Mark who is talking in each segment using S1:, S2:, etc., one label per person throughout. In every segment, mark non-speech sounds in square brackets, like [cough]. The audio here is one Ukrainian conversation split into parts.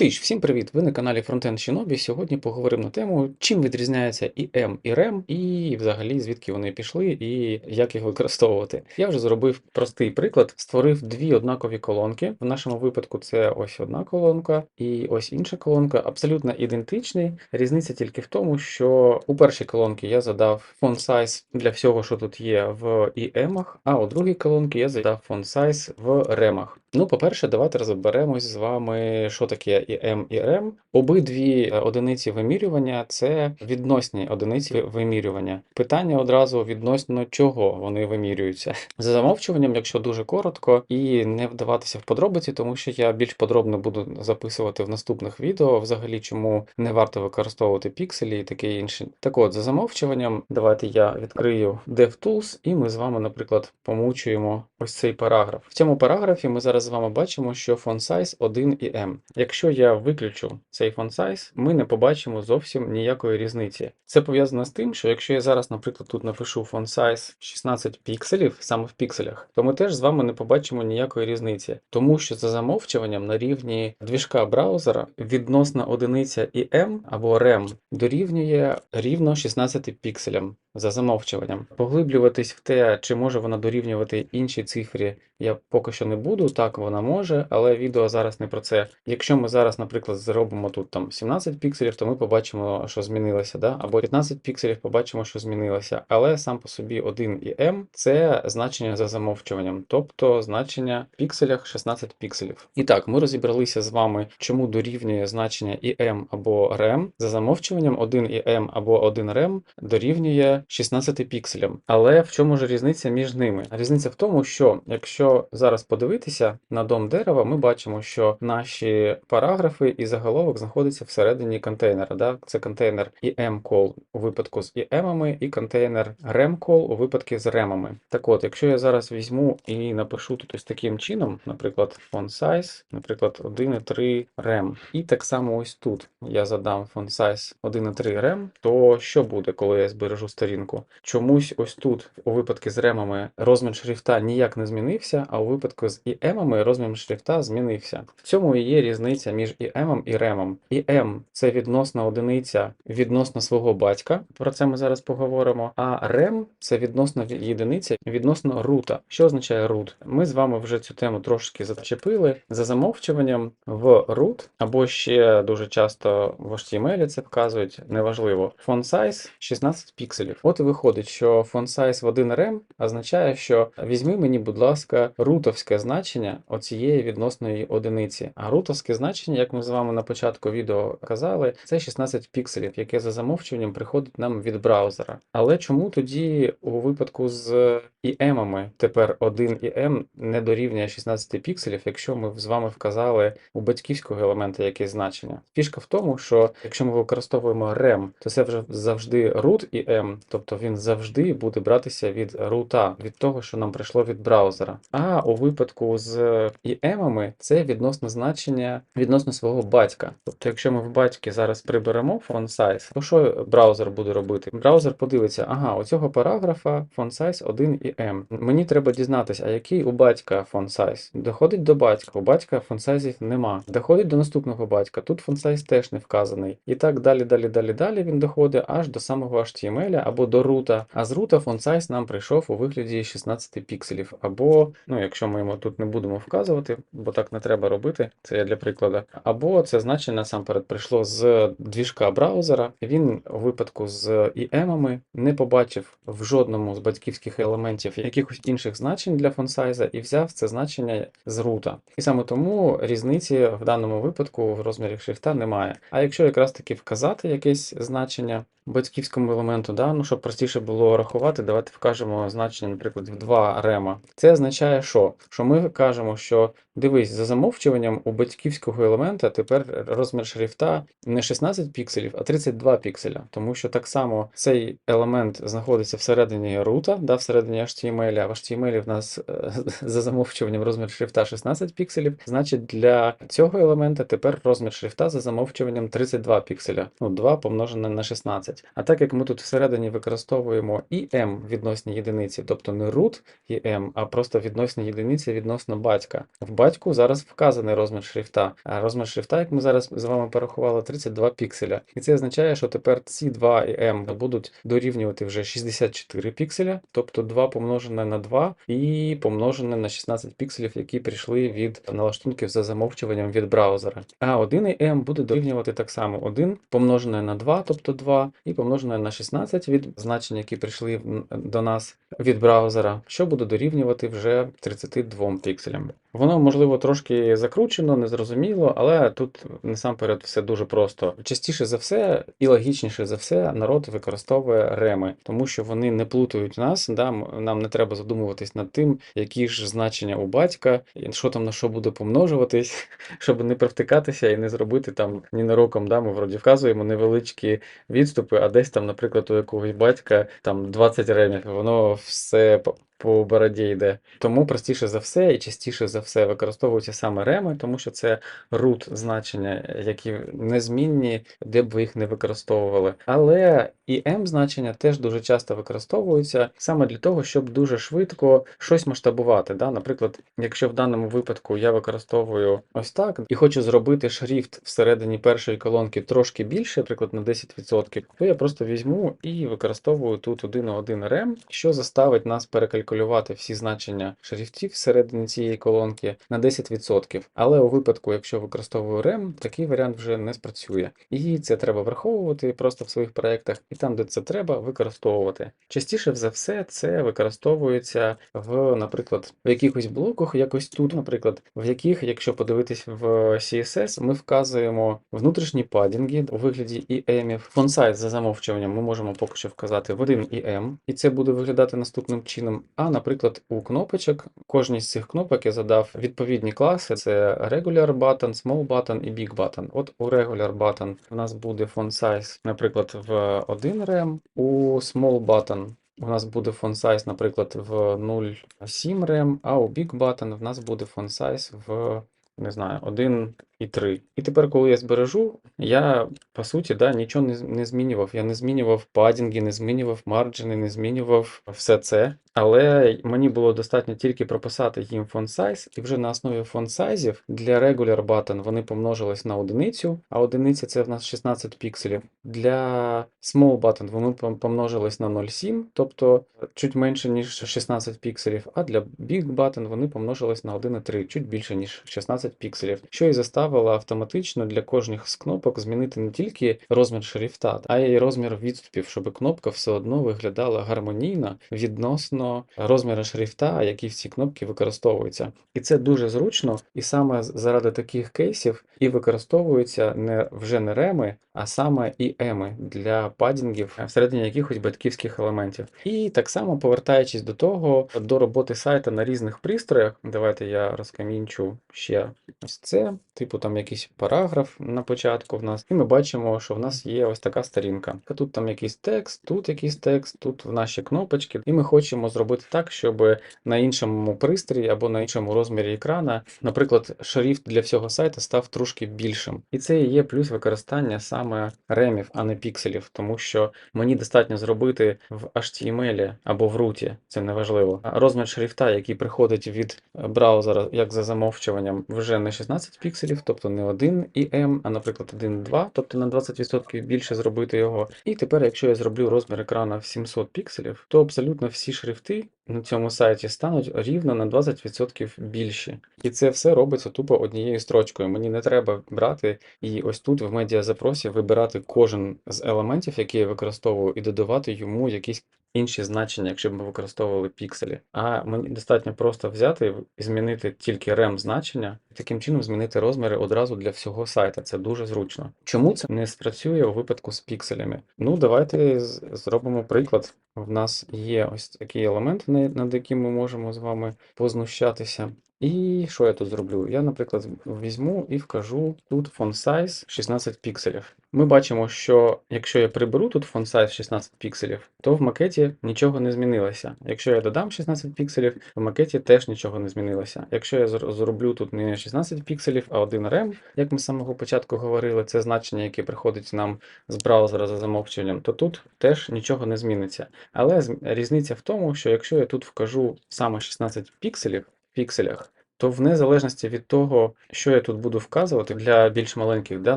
S1: Тож, всім привіт! Ви на каналі Frontend Shinobi. Сьогодні поговоримо на тему, чим відрізняється і M, і REM, і взагалі звідки вони пішли, і як їх використовувати. Я вже зробив простий приклад, створив дві однакові колонки. В нашому випадку це ось одна колонка і ось інша колонка, абсолютно ідентичні. Різниця тільки в тому, що у першій колонці я задав font size для всього, що тут є в EM, а у другій колонці я задав font size в REM. Ну, по-перше, давайте розберемось з вами, що таке і M, і REM. Обидві е, одиниці вимірювання це відносні одиниці вимірювання. Питання одразу відносно чого вони вимірюються. За замовчуванням, якщо дуже коротко, і не вдаватися в подробиці, тому що я більш подробно буду записувати в наступних відео, взагалі, чому не варто використовувати пікселі і таке інше. Так от, за замовчуванням, давайте я відкрию DevTools, і ми з вами, наприклад, помучуємо ось цей параграф. В цьому параграфі ми зараз з вами бачимо, що font size 1 і M. Якщо я виключу цей font size, ми не побачимо зовсім ніякої різниці. Це пов'язано з тим, що якщо я зараз, наприклад, тут напишу font size 16 пікселів, саме в пікселях, то ми теж з вами не побачимо ніякої різниці, тому що за замовчуванням на рівні двіжка браузера відносна одиниця і M або REM дорівнює рівно 16 пікселям. За замовчуванням. Поглиблюватись в те, чи може вона дорівнювати іншій цифрі, я поки що не буду. Так, вона може, але відео зараз не про це. Якщо ми зараз, наприклад, зробимо тут там 17 пікселів, то ми побачимо, що змінилося, да? або 15 пікселів, побачимо, що змінилося. Але сам по собі 1 і m це значення за замовчуванням, тобто значення в пікселях 16 пікселів. І так, ми розібралися з вами, чому дорівнює значення і m або rem. За замовчуванням 1 і m або 1 rem дорівнює 16 пікселям. Але в чому ж різниця між ними? Різниця в тому, що якщо зараз подивитися на дом дерева, ми бачимо, що наші параграфи і заголовок знаходяться всередині контейнера. Да? Це контейнер EM-call у випадку з EM, і контейнер REM-call у випадку з REM. Так от, якщо я зараз візьму і напишу тут ось таким чином, наприклад, font size, наприклад, 1,3 REM, і так само ось тут я задам font size 1,3 REM, то що буде, коли я збережу сторінку? Чомусь ось тут, у випадку з ремами, розмір шрифта ніяк не змінився, а у випадку з ІМами розмір шрифта змінився. В цьому і є різниця між ІМом і ремом. ІМ це відносна одиниця відносно свого батька, про це ми зараз поговоримо. А рем це відносно єдиниця відносно рута. Що означає root? Ми з вами вже цю тему трошки зачепили. За замовчуванням в root, або ще дуже часто в HTML це вказують, неважливо. Font size 16 пікселів. От і виходить, що font size в 1 rem означає, що візьми мені, будь ласка, рутовське значення оцієї відносної одиниці. А рутовське значення, як ми з вами на початку відео казали, це 16 пікселів, яке за замовчуванням приходить нам від браузера. Але чому тоді у випадку з ІМами тепер 1 ІМ не дорівнює 16 пікселів, якщо ми з вами вказали у батьківського елемента якесь значення? Фішка в тому, що якщо ми використовуємо REM, то це вже завжди root ІМ, тобто він завжди буде братися від рута, від того, що нам прийшло від браузера. А у випадку з ІМами це відносно значення відносно свого батька. Тобто, якщо ми в батьки зараз приберемо font size, то що браузер буде робити? Браузер подивиться, ага, у цього параграфа font size 1 і M. Мені треба дізнатися, а який у батька font size? Доходить до батька, у батька font size нема. Доходить до наступного батька, тут font size теж не вказаний. І так далі, далі, далі, далі він доходить аж до самого HTML або до рута. А з рута font size нам прийшов у вигляді 16 пікселів. Або, ну, якщо ми йому тут не будемо вказувати, бо так не треба робити, це я для прикладу. Або це значення насамперед прийшло з двіжка браузера. Він у випадку з ІМами не побачив в жодному з батьківських елементів якихось інших значень для фонсайза і взяв це значення з рута. І саме тому різниці в даному випадку в розмірі шрифта немає. А якщо якраз таки вказати якесь значення, батьківському елементу, да? ну, щоб простіше було рахувати, давайте вкажемо значення, наприклад, в 2 рема. Це означає, що? Що ми кажемо, що дивись, за замовчуванням у батьківського елемента тепер розмір шрифта не 16 пікселів, а 32 пікселя. Тому що так само цей елемент знаходиться всередині рута, да, всередині HTML, а в HTML в нас е, [laughs] за замовчуванням розмір шрифта 16 пікселів. Значить, для цього елемента тепер розмір шрифта за замовчуванням 32 пікселя. Ну, 2 помножене на 16. А так як ми тут всередині використовуємо і m відносні єдиниці, тобто не root і m, а просто відносно відносні єдиниці відносно батька. В батьку зараз вказаний розмір шрифта, а розмір шрифта, як ми зараз з вами порахували, 32 пікселя. І це означає, що тепер ці 2 і m будуть дорівнювати вже 64 пікселя, тобто 2 помножене на 2 і помножене на 16 пікселів, які прийшли від налаштунків за замовчуванням від браузера. А 1 і m буде дорівнювати так само 1 помножене на 2, тобто 2, і помножене на 16 від значень, які прийшли до нас від браузера, що буде дорівнювати вже 32 пікселям. Воно, можливо, трошки закручено, незрозуміло, але тут насамперед все дуже просто. Частіше за все і логічніше за все народ використовує реми, тому що вони не плутають нас. Да? Нам не треба задумуватись над тим, які ж значення у батька, що там на що буде помножуватись, [laughs] щоб не привтикатися і не зробити там ненароком. Да? Ми вроді вказуємо невеличкі відступи, а десь там, наприклад, у якогось батька там 20 ремів, воно все по- бороді йде. Тому простіше за все і частіше за використовуються саме реми, тому що це root значення, які незмінні, де б ви їх не використовували. Але і m значення теж дуже часто використовуються саме для того, щоб дуже швидко щось масштабувати. Да? Наприклад, якщо в даному випадку я використовую ось так і хочу зробити шрифт всередині першої колонки трошки більше, наприклад, на 10%, то я просто візьму і використовую тут 1,1 рем, що заставить нас перекалькулювати всі значення шрифтів всередині цієї колонки на 10%. Але у випадку, якщо використовую рем, такий варіант вже не спрацює. І це треба враховувати просто в своїх проєктах, і там, де це треба, використовувати. Частіше за все це використовується в, наприклад, в якихось блоках, якось тут, наприклад, в яких, якщо подивитись в CSS, ми вказуємо внутрішні падінги у вигляді EM. Size за замовчуванням ми можемо поки що вказати в 1 EM, і це буде виглядати наступним чином. А, наприклад, у кнопочок, кожній з цих кнопок я задав відповідні класи: це Regular Button, Small Button і Big Button. От у Regular Button у нас буде font size, наприклад, в 1 rem, у Small Button у нас буде font size, наприклад, в 0,7 rem, а у Big Button у нас буде font size в не знаю, 1 і 3. І тепер, коли я збережу, я по суті да, нічого не, не змінював. Я не змінював падінги, не змінював марджини, не змінював все це. Але мені було достатньо тільки прописати їм font size, і вже на основі font сайзів для regular button вони помножились на одиницю, а одиниця це в нас 16 пікселів. Для small button вони помножились на 0,7, тобто чуть менше, ніж 16 пікселів, а для big button вони помножились на 1,3, чуть більше, ніж 16 пікселів, що і заставило автоматично для кожних з кнопок змінити не тільки розмір шрифта, а й розмір відступів, щоб кнопка все одно виглядала гармонійно відносно розміру шрифта, який в цій кнопці використовується. І це дуже зручно, і саме заради таких кейсів і використовуються не вже не реми, а саме і еми для падінгів всередині якихось батьківських елементів. І так само повертаючись до того, до роботи сайта на різних пристроях, давайте я розкамінчу ще ось це, типу там якийсь параграф на початку в нас, і ми бачимо, що в нас є ось така сторінка. Тут там якийсь текст, тут якийсь текст, тут в наші кнопочки, і ми хочемо зробити так, щоб на іншому пристрої або на іншому розмірі екрана, наприклад, шрифт для всього сайту став трошки більшим. І це є плюс використання саме ремів, а не пікселів, тому що мені достатньо зробити в HTML або в руті, це не важливо. А Розмір шрифта, який приходить від браузера, як за замовчуванням, вже не 16 пікселів, тобто не 1 EM, а, наприклад, 1,2, тобто на 20% більше зробити його. І тепер, якщо я зроблю розмір екрана в 700 пікселів, то абсолютно всі шрифти на цьому сайті стануть рівно на 20% більші. І це все робиться тупо однією строчкою. Мені не треба брати і ось тут в медіазапросі вибирати кожен з елементів, які я використовую, і додавати йому якісь інші значення, якщо б ми використовували пікселі. А мені достатньо просто взяти і змінити тільки rem значення, і таким чином змінити розміри одразу для всього сайта. Це дуже зручно. Чому це не спрацює у випадку з пікселями? Ну, давайте зробимо приклад. В нас є ось такий елемент, на- над яким ми можемо з вами познущатися. І що я тут зроблю? Я, наприклад, візьму і вкажу тут font size 16 пікселів. Ми бачимо, що якщо я приберу тут font size 16 пікселів, то в макеті нічого не змінилося. Якщо я додам 16 пікселів, в макеті теж нічого не змінилося. Якщо я зроблю тут не 16 пікселів, а 1 rem, як ми з самого початку говорили, це значення, яке приходить нам з браузера за замовчуванням, то тут теж нічого не зміниться. Але різниця в тому, що якщо я тут вкажу саме 16 пікселів пікселях, то в незалежності від того, що я тут буду вказувати для більш маленьких, да,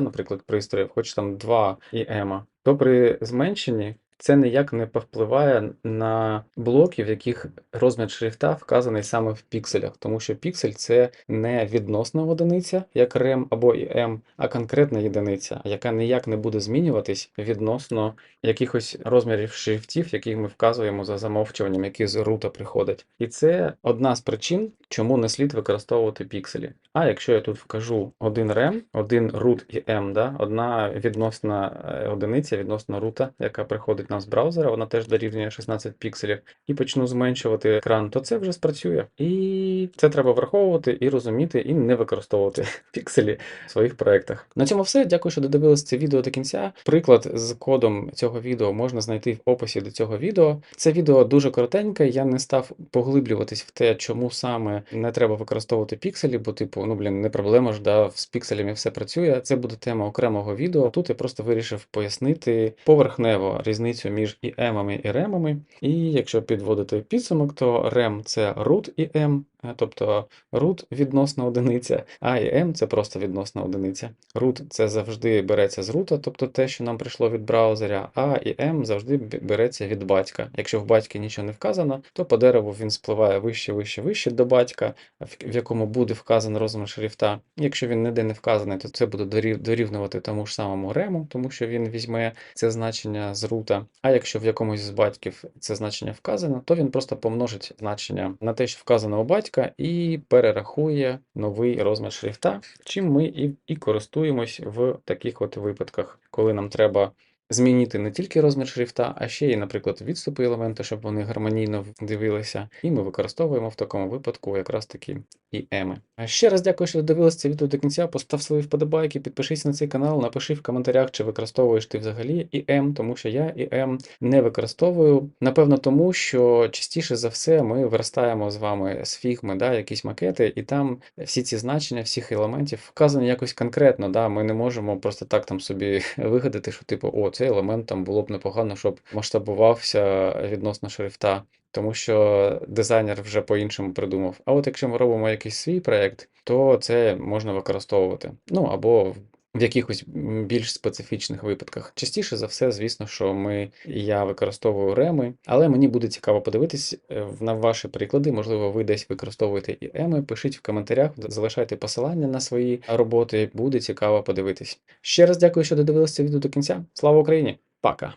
S1: наприклад, пристроїв, хоч там 2 і ема, то при зменшенні це ніяк не повпливає на блоки, в яких розмір шрифта вказаний саме в пікселях, тому що піксель це не відносна одиниця, як rem або em, а конкретна єдиниця, яка ніяк не буде змінюватись відносно якихось розмірів шрифтів, які ми вказуємо за замовчуванням, які з рута приходять. І це одна з причин, чому не слід використовувати пікселі. А якщо я тут вкажу один rem, один root і m, да, одна відносна е, одиниця відносно рута, яка приходить нам з браузера, вона теж дорівнює 16 пікселів, і почну зменшувати екран, то це вже спрацює. І це треба враховувати і розуміти, і не використовувати [laughs] пікселі в своїх проєктах. На цьому все. Дякую, що додивились це відео до кінця. Приклад з кодом цього відео можна знайти в описі до цього відео. Це відео дуже коротеньке, я не став поглиблюватись в те, чому саме не треба використовувати пікселі, бо, типу, ну блін, не проблема ж, да, з пікселями все працює. Це буде тема окремого відео. Тут я просто вирішив пояснити поверхнево різницю між і емами і ремами. І якщо підводити підсумок, то рем це root і m, е, тобто root відносна одиниця, а і m це просто відносна одиниця. Root це завжди береться з рута, тобто те, що нам прийшло від браузера, а і m завжди береться від батька. Якщо в батька нічого не вказано, то по дереву він спливає вище, вище, вище до батька, в якому буде вказан розмір шрифта. Якщо він ніде не вказаний, то це буде дорівнювати тому ж самому рему, тому що він візьме це значення з рута. А якщо в якомусь з батьків це значення вказано, то він просто помножить значення на те, що вказано у батька, і перерахує новий розмір шрифта, чим ми і, і користуємось в таких от випадках, коли нам треба змінити не тільки розмір шрифта, а ще й, наприклад, відступи елемента, щоб вони гармонійно дивилися. І ми використовуємо в такому випадку якраз таки і еми. А ще раз дякую, що додивилися це відео до кінця. Постав свої вподобайки, підпишись на цей канал, напиши в коментарях, чи використовуєш ти взагалі і ем, тому що я і ем не використовую. Напевно, тому що частіше за все ми верстаємо з вами з фігми, да, якісь макети, і там всі ці значення, всіх елементів вказані якось конкретно. Да, Ми не можемо просто так там собі [laughs] вигадати, що типу, о, цей елемент там було б непогано, щоб масштабувався відносно шрифта. Тому що дизайнер вже по-іншому придумав. А от якщо ми робимо якийсь свій проєкт, то це можна використовувати. Ну або в- якихось більш специфічних випадках. Частіше за все, звісно, що ми я використовую реми, але мені буде цікаво подивитись е, на ваші приклади. Можливо, ви десь використовуєте і еми. Пишіть в коментарях, залишайте посилання на свої роботи. Буде цікаво подивитись. Ще раз дякую, що додивилися відео до кінця. Слава Україні! Пока!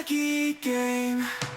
S2: wacky game.